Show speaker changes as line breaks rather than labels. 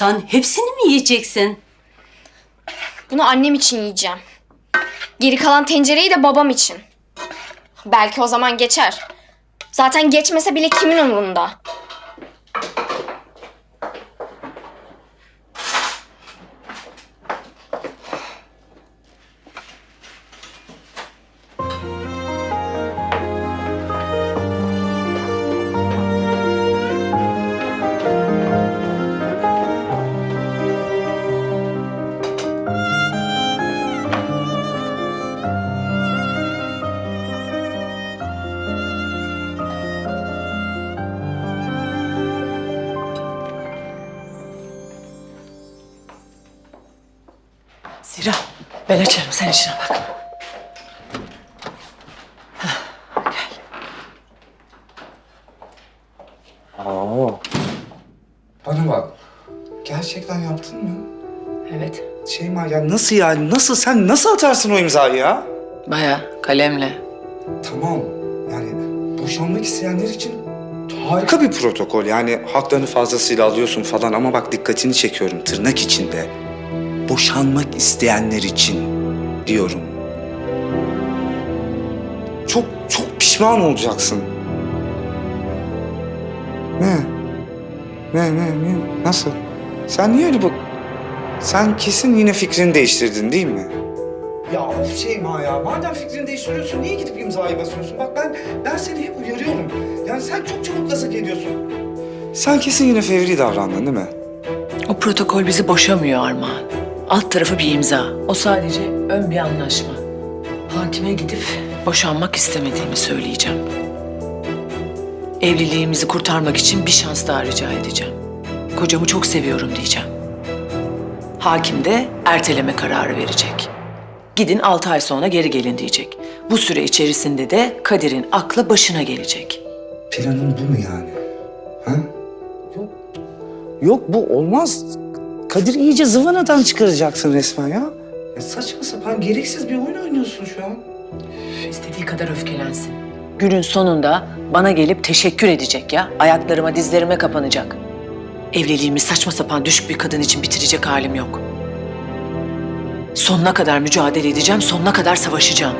Sen hepsini mi yiyeceksin?
Bunu annem için yiyeceğim. Geri kalan tencereyi de babam için. Belki o zaman geçer. Zaten geçmese bile kimin umurunda?
Zira ben açarım sen işine bak.
Bana bak. Gerçekten yaptın mı?
Evet.
Şeyma ya nasıl yani? Nasıl? Sen nasıl atarsın o imzayı ya?
Baya kalemle.
Tamam. Yani boşanmak isteyenler için harika bir protokol. Yani haklarını fazlasıyla alıyorsun falan ama bak dikkatini çekiyorum tırnak içinde. Boşanmak isteyenler için diyorum. Çok çok pişman olacaksın. Ne? Ne ne ne? Nasıl? Sen niye öyle bak? Sen kesin yine fikrini değiştirdin değil mi? Ya of Şeyma ya, madem fikrini değiştiriyorsun niye gidip imzayı basıyorsun? Bak ben, ben seni hep uyarıyorum. Yani sen çok çabuk gaza geliyorsun. Sen kesin yine fevri davrandın değil mi?
O protokol bizi boşamıyor Armağan. Alt tarafı bir imza. O sadece ön bir anlaşma. Hakime gidip boşanmak istemediğimi söyleyeceğim. Evliliğimizi kurtarmak için bir şans daha rica edeceğim. Kocamı çok seviyorum diyeceğim. Hakim de erteleme kararı verecek. Gidin altı ay sonra geri gelin diyecek. Bu süre içerisinde de Kadir'in aklı başına gelecek.
Planın bu mu yani? Ha? Yok. Yok bu olmaz. Kadir iyice zıvanadan çıkaracaksın resmen ya. ya saçma sapan gereksiz bir oyun oynuyorsun şu an.
İstediği kadar öfkelensin. Günün sonunda bana gelip teşekkür edecek ya. Ayaklarıma, dizlerime kapanacak. Evliliğimi saçma sapan düşük bir kadın için bitirecek halim yok. Sonuna kadar mücadele edeceğim, sonuna kadar savaşacağım.